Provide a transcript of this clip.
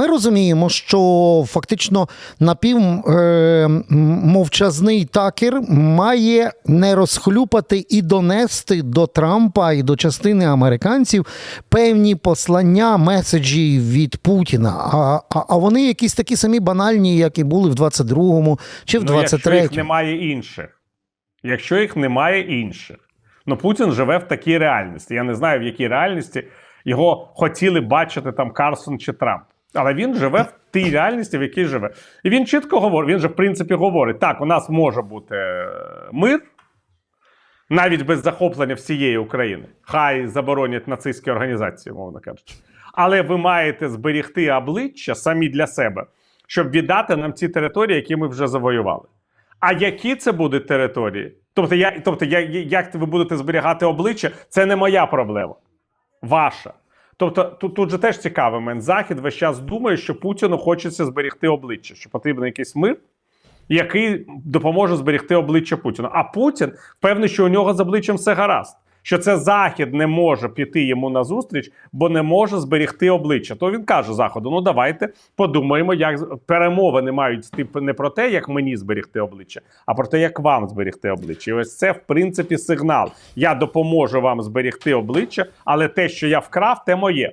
Ми розуміємо, що фактично напівмовчазний такер має не розхлюпати і донести до Трампа і до частини американців певні послання, меседжі від Путіна. А, а, а вони якісь такі самі банальні, як і були в 22-му чи в Ну, якщо 23-му. їх немає інших. Якщо їх немає інших. Ну Путін живе в такій реальності. Я не знаю, в якій реальності його хотіли бачити там Карсон чи Трамп. Але він живе в тій реальності, в якій живе. І він чітко говорить: він же, в принципі, говорить: так, у нас може бути е, мир, навіть без захоплення всієї України. Хай заборонять нацистські організації, мовно кажучи. Але ви маєте зберігти обличчя самі для себе, щоб віддати нам ці території, які ми вже завоювали. А які це будуть території? Тобто, я, тобто я, як ви будете зберігати обличчя, це не моя проблема. Ваша. Тобто, тут, тут же теж цікавий момент. Захід весь час думає, що Путіну хочеться зберегти обличчя, що потрібен якийсь мир, який допоможе зберегти обличчя Путіна. А Путін певний, що у нього з обличчям все гаразд. Що це Захід не може піти йому на зустріч, бо не може зберегти обличчя. То він каже Заходу: ну давайте подумаємо, як перемовини мають йти не про те, як мені зберегти обличчя, а про те, як вам зберегти обличчя. І ось це, в принципі, сигнал. Я допоможу вам зберегти обличчя, але те, що я вкрав, те моє.